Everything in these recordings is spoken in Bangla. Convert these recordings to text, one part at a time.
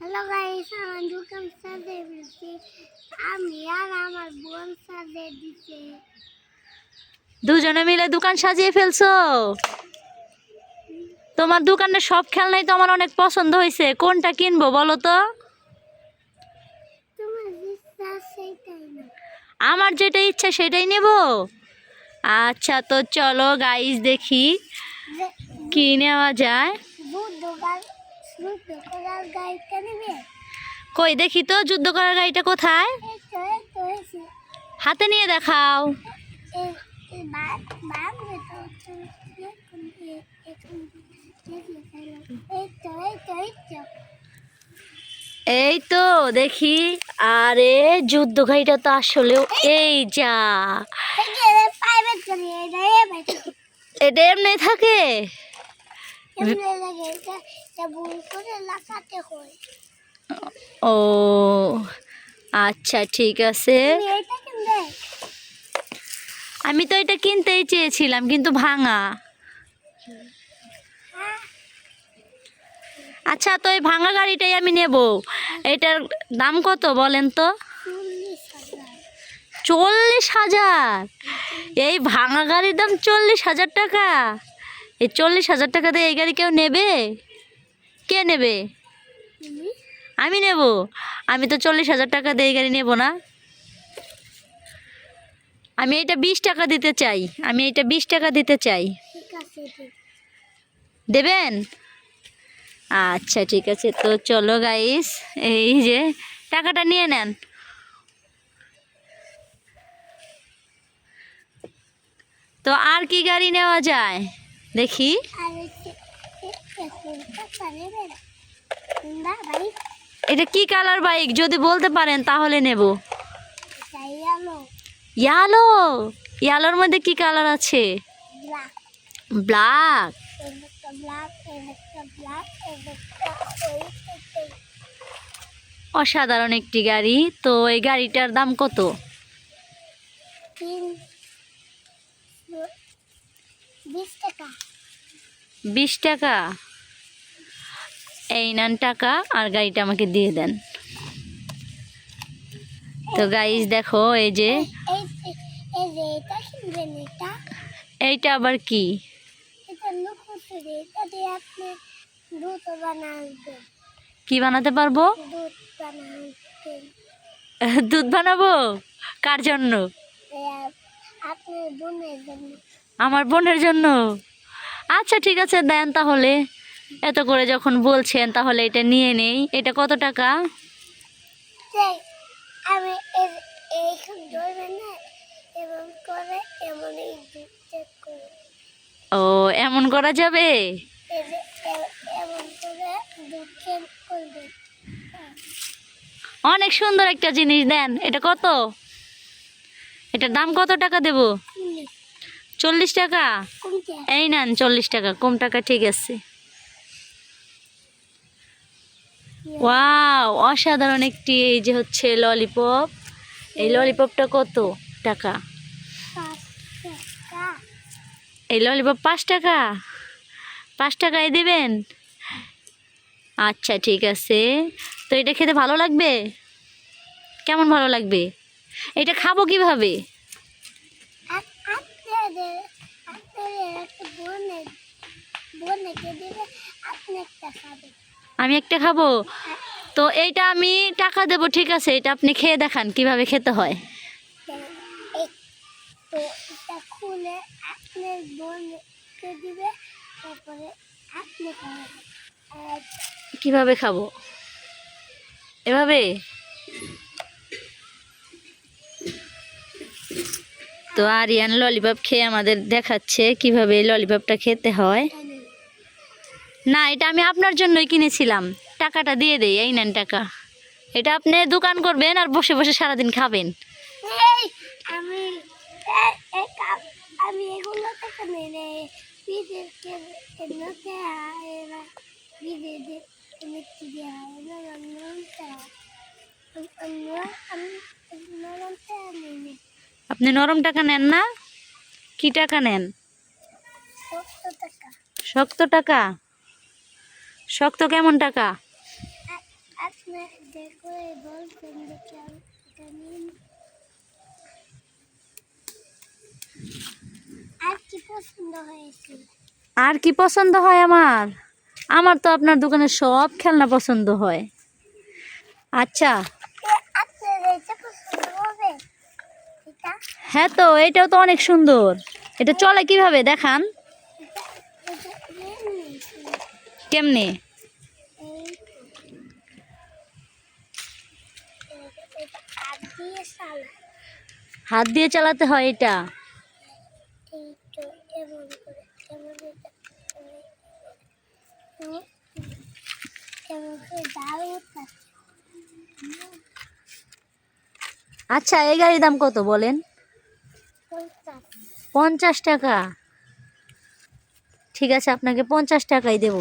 হ্যালো গাইস আমার দোকান সাজে দিচ্ছে আমি আর আমার বোন সাজে দিচ্ছে দুজনে মিলে দোকান সাজিয়ে ফেলছো? তোমার দোকানের সব খেলনাই তো আমার অনেক পছন্দ হয়েছে। কোনটা কিনবো বলো তো? আমার যেটা ইচ্ছা সেটাই নেব? আচ্ছা তো চলো গাইস দেখি। কি নেওয়া যায়? কই দেখি তো যুদ্ধ করার গাড়িটা কোথায়? হাতে নিয়ে দেখাও। এই তো দেখি। আরে যুদ্ধ গাড়িটা তো আসলেও এই যা। এটা এমনি থাকে? ও আচ্ছা ঠিক আছে। আমি তো এটা কিনতেই চেয়েছিলাম, কিন্তু ভাঙা। আচ্ছা তো এই ভাঙা গাড়িটাই আমি নেব। এটার দাম কত বলেন তো? চল্লিশ হাজার। এই ভাঙা গাড়ির দাম চল্লিশ হাজার টাকা। এই চল্লিশ হাজার টাকা দিয়ে এই গাড়ি কেউ নেবে? কে নেবে? আমি নেব। আমি তো চল্লিশ হাজার টাকা দিয়ে এই গাড়ি নেব না। আমি এটা বিশ টাকা দিতে চাই। আমি এটা বিশ টাকা দিতে চাই। দেবেন? আচ্ছা ঠিক আছে। তো চলো গাইস এই যে টাকাটা নিয়ে নেন। তো আর কি গাড়ি নেওয়া যায়? দেখি। এটা কি কালার বাইক? যদি বলতে পারেন তাহলে নেব। ইয়ালো ইয়ালোর মধ্যে কি কালার আছে? ব্ল্যাক। অসাধারণ একটি গাড়ি। তো এই গাড়িটার দাম কত? টাকা। বিশ টাকা। এই নান টাকা আর গাড়িটা আমাকে দিয়ে দেন। তো গাইজ দেখো এই যে। এইটা আবার কি? কি বানাতে পারব? দুধ বানাবো? কার জন্য। আমার বোনের জন্য? আচ্ছা ঠিক আছে দেন তাহলে। এত করে যখন বলছেন তাহলে এটা নিয়ে নেই। এটা কত টাকা? আমি ও এমন করা যাবে? এই যে এ- এমন করে দুধ চেক করবেন অনেক সুন্দর একটা জিনিস দেন। এটা কত? এটার দাম কত টাকা দেব? চল্লিশ টাকা? এই নেন চল্লিশ টাকা কম টাকা ঠিক আছে। ওয়াও অসাধারণ একটি এই যে হচ্ছে ললিপপ এই ললিপপটা কত টাকা? এই ললিপপ পাঁচ টাকা? পাঁচ টাকায় দেবেন? আচ্ছা ঠিক আছে। তো এটা খেতে ভালো লাগবে? কেমন ভালো লাগবে? এটা খাব কীভাবে? আপনাদের আপনাদের একটা বোনের বোনকে দেবে আপনি একটা খাবেন। আমি একটা খাব? তো এইটা আমি টাকা দেবো ঠিক আছে? এটা আপনি খেয়ে দেখান কীভাবে খেতে হয়। এই তো এটা খুলে আপনার বোনকে দিবে তারপরে আপনি খাবেন। কীভাবে খাব? এভাবে? তো আরিয়ান ললিপপ খেয়ে আমাদের দেখাচ্ছে কীভাবে এই ললিপপটা খেতে হয়। না, এটা আমি আপনার জন্যই কিনেছিলাম। টাকাটা দিয়ে দেই, এই নেন টাকা। এটা আপনি দোকান করবেন আর বসে বসে সারাদিন খাবেন। এই আপনি নরম টাকা নেন না? কি টাকা নেন? শক্ত টাকা। শক্ত কেমন টাকা? আর- কি পছন্দ হয় আমার? আমার তো আপনার দোকানে সব খেলনা পছন্দ হয়। আচ্ছা এ, আপনার এটা পছন্দ হবে এটা হ্যাঁ তো, এটাও তো অনেক সুন্দর। এটা চলে কীভাবে? দেখান। কেমনে? হাত দিয়ে চালাতে হয় এটা এমন এটা এমন- এমন- এমন করে দাঁড়িয়ে আচ্ছা এই গাড়ির দাম কত বলেন? পঞ্চাশ। টাকা। ঠিক আছে আপনাকে পঞ্চাশ টাকাই দেব।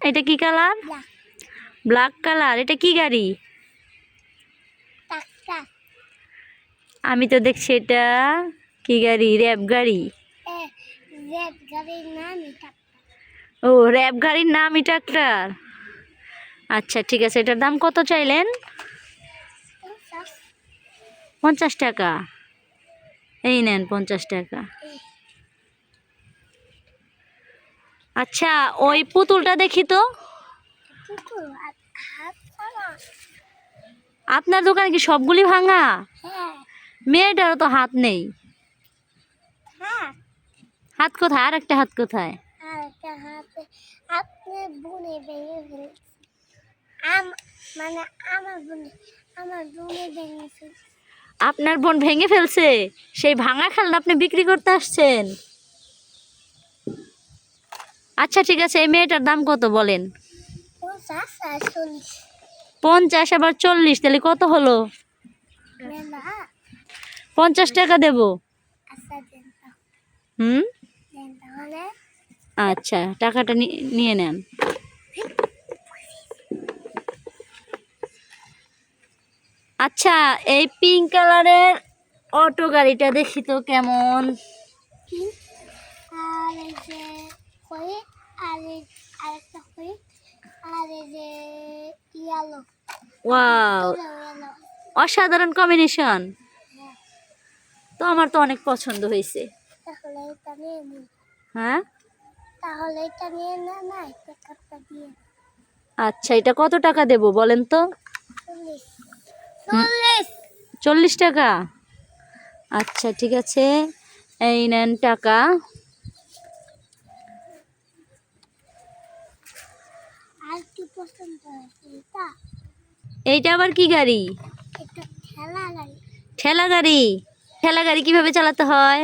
এটা কি কালার? ব্ল্যাক। কালার। এটা কি গাড়ি? আমি তো দেখছি এটা কি গাড়ি? র্যাব গাড়ি। নাম ও র্যাব গাড়ির নামই ট্রাক্টর। আচ্ছা ঠিক আছে এটার দাম কত চাইলেন? পঞ্চাশ টাকা। এই নেন পঞ্চাশ টাকা। আচ্ছা ওই পুতুলটা দেখি তো। আপনার দোকানে কি সবগুলি ভাঙা? মেয়েটারও তো হাত নেই। হাত কোথায়? আর একটা হাত কোথায়? মানে আমার বুনে আমার বুনে ভেঙে ফেলছে। আপনার বোন ভেঙে ফেলছে। সেই ভাঙা খেলনা আপনি বিক্রি করতে আসছেন। আচ্ছা ঠিক আছে এই মেয়েটার দাম কত বলেন? পঞ্চাশ আবার চল্লিশ তাহলে কত হলো? পঞ্চাশ টাকা দেব। আচ্ছা হুম? আচ্ছা টাকাটা নিয়ে নেন। আচ্ছা এই পিঙ্ক কালারের অটো গাড়িটা দেখি তো কেমন। আর এই যে হয়ে আর এই আরেকটা হয়ে আর এই যে ইয়ালো ওয়াও অসাধারণ কম্বিনেশন তো আমার তো অনেক পছন্দ হয়েছে। হ্যাঁ? তাহলে এটা নিয়ে না না একটা দিয়ে আচ্ছা এটা কত টাকা দেব বলেন তো? চল্লিশ। টাকা? আচ্ছা ঠিক আছে। এই নেন টাকা। এইটা আবার কি গাড়ি? ঠেলা গাড়ি। ঠেলা গাড়ি? কীভাবে চালাতে হয়?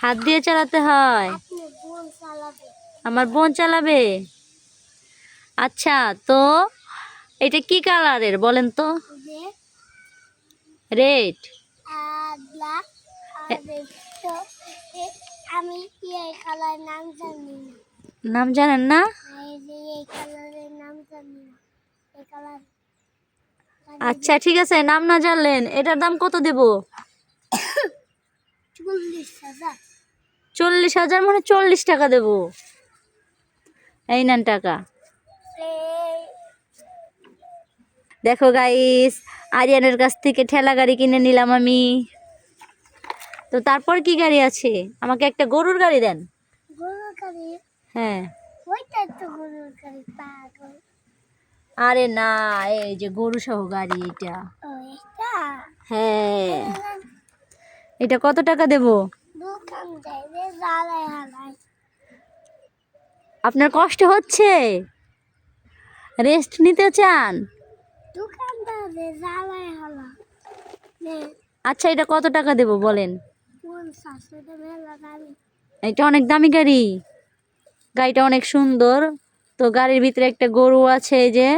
হাত দিয়ে চালাতে হয়। আমার বোন চালাবে? আচ্ছা তো এটা কি কালারের বলেন তো? রেড আমি এই কালার নাম জানি না? নাম জানেন না? আচ্ছা ঠিক আছে নাম না জানলেন এটার দাম কত দেব? চল্লিশ হাজার মানে চল্লিশ টাকা দেব। এই নেন টাকা এই দেখো গাইস আরিয়ানের কাছ থেকে ঠেলা গাড়ি কিনে নিলাম আমি। তো তারপর কি গাড়ি আছে? আমাকে একটা গরুর গাড়ি দেন। গরুর গাড়ি? হ্যাঁ। ওইটা তো গরুর গাড়ি পাগল। আরে না এই যে গরু সহ গাড়ি এটা। হ্যাঁ। এটা কত টাকা দেব? আপনার কষ্ট হচ্ছে? রেস্ট নিতে চান দোকানদারে জ্বালাই হালা নে আচ্ছা এটা কত টাকা দেব বলেন? এটা অনেক দামি গাড়ি। গাড়িটা অনেক সুন্দর। তো গাড়ির ভিতরে একটা গরু আছে এই যে।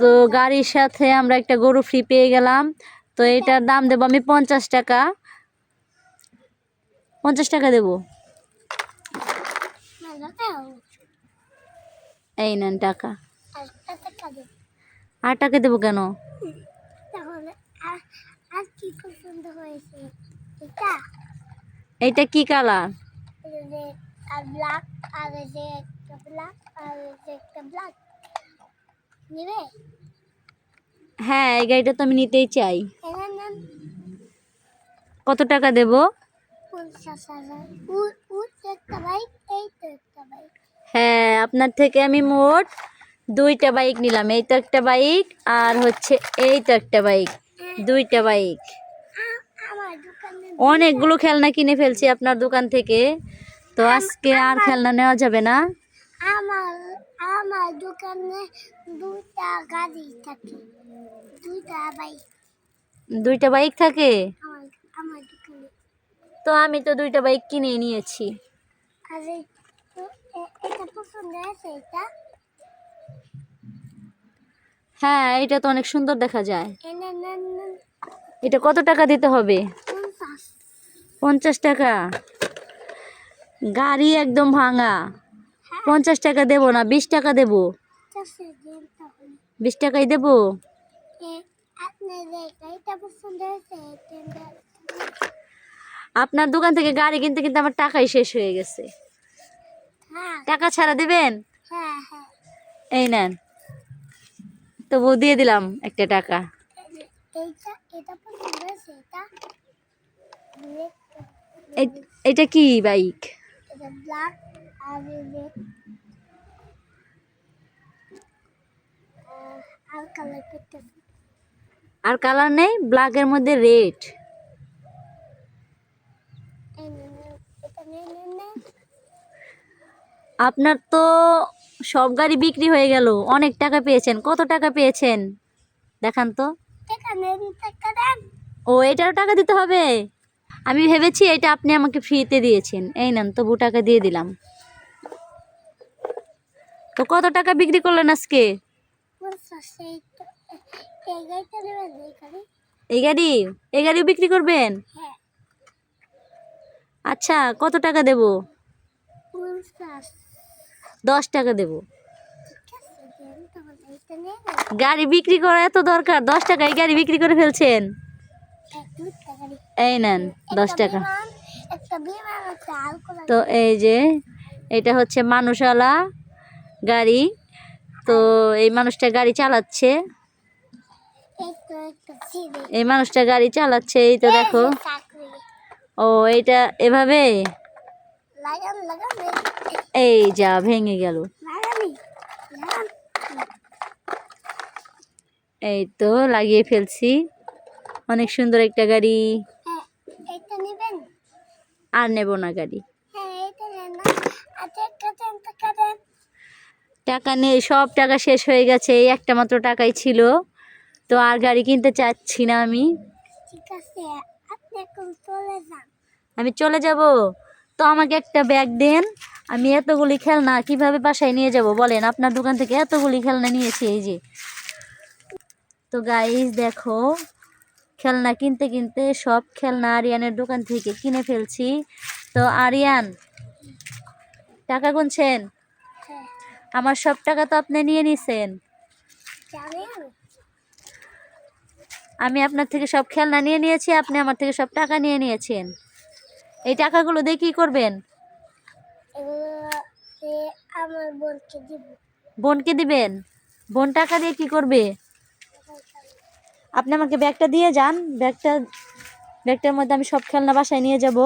তো গাড়ির সাথে আমরা একটা গরু ফ্রি পেয়ে গেলাম। তো এটার দাম দেবো আমি পঞ্চাশ টাকা। পঞ্চাশ টাকা দেবো। এই নেন টাকা। আর টাকা দেবে কেন এটা? এইটা কি কালার? হ্যাঁ এই গাড়িটা তো আমি নিতেই চাই। কত টাকা দেব? হ্যাঁ আপনার থেকে আমি মোট দুইটা বাইক নিলাম এই তো একটা বাইক আর হচ্ছে এই তো একটা বাইক দুইটা বাইক। অনেকগুলো খেলনা কিনে ফেলছি আপনার দোকান থেকে তো আজকে আর খেলনা নেওয়া যাবে না? আমার আমার দোকানে দুটা গাড়ি থাকে দুটা বাইক। দুইটা বাইক থাকে? আমার আমার দোকানে। তো আমি তো দুইটা বাইক কিনে নিয়েছি। আর এটা পছন্দ আছে এটা? হ্যাঁ এটা তো অনেক সুন্দর দেখা যায়। এটা কত টাকা দিতে হবে? পঞ্চাশ। টাকা? গাড়ি একদম ভাঙা। পঞ্চাশ টাকা দেবো না বিশ টাকা দেবো। বিশ টাকাই দেবো? আপনার দোকান থেকে গাড়ি কিনতে কিনতে আমার টাকাই শেষ হয়ে গেছে। হ্যাঁ। টাকা ছাড়া দেবেন? হ্যাঁ হ্যাঁ। এই নেন। তবু দিয়ে দিলাম একটা টাকা। এটা কি বাইক? আর কালার নেই ব্ল্যাকের মধ্যে রেড আপনার তো সব গাড়ি বিক্রি হয়ে গেল। অনেক টাকা পেয়েছেন। কত টাকা পেয়েছেন? দেখান তো। ও, এটারও টাকা দিতে হবে? আমি ভেবেছি এটা আপনি আমাকে ফ্রিতে দিয়েছেন। এই নেন, তবু টাকা দিয়ে দিলাম। তো কত টাকা বিক্রি করলেন আজকে? এই গাড়ি? এই গাড়ি গাড়িও বিক্রি করবেন? আচ্ছা কত টাকা দেব? দশ টাকা দেব। গাড়ি বিক্রি করা এত দরকার দশ টাকায় গাড়ি বিক্রি করে ফেলছেন? এই নেন দশ টাকা। তো এই যে এটা হচ্ছে মানুষওয়ালা গাড়ি। তো এই মানুষটা গাড়ি চালাচ্ছে। এই মানুষটা গাড়ি চালাচ্ছে এই তো দেখো। ও এইটা এভাবে? এই- যা ভেঙে গেল। এই তো লাগিয়ে ফেলছি। অনেক সুন্দর একটা গাড়ি। হ্যাঁ আর নেব না গাড়ি। হ্যাঁ টাকা নেই সব টাকা শেষ হয়ে গেছে। এই একটা মাত্র টাকাই ছিল। তো আর গাড়ি কিনতে চাচ্ছি না আমি। আমি চলে যাব? তো আমাকে একটা ব্যাগ দেন। আমি এতগুলি খেলনা কীভাবে বাসায় নিয়ে যাব বলেন? আপনার দোকান থেকে এতগুলি খেলনা নিয়েছি এই যে। তো গাইজ দেখো খেলনা কিনতে কিনতে সব খেলনা আরিয়ানের দোকান থেকে কিনে ফেলছি। তো আরিয়ান টাকা গুনছেন? হ্যাঁ। আমার সব টাকা তো আপনি নিয়ে নিছেন। আমি আমি আপনার থেকে সব খেলনা নিয়ে নিয়েছি আপনি আমার থেকে সব টাকা নিয়ে নিয়েছেন। এই টাকাগুলো দিয়ে কি করবেন? আমার বোনকে দিব। বোনকে দিবেন? বোন টাকা দিয়ে কি করবে? আপনি আমাকে ব্যাগটা দিয়ে যান। ব্যাগটা ব্যাগটার মধ্যে আমি সব খেলনা বাসায় নিয়ে যাব।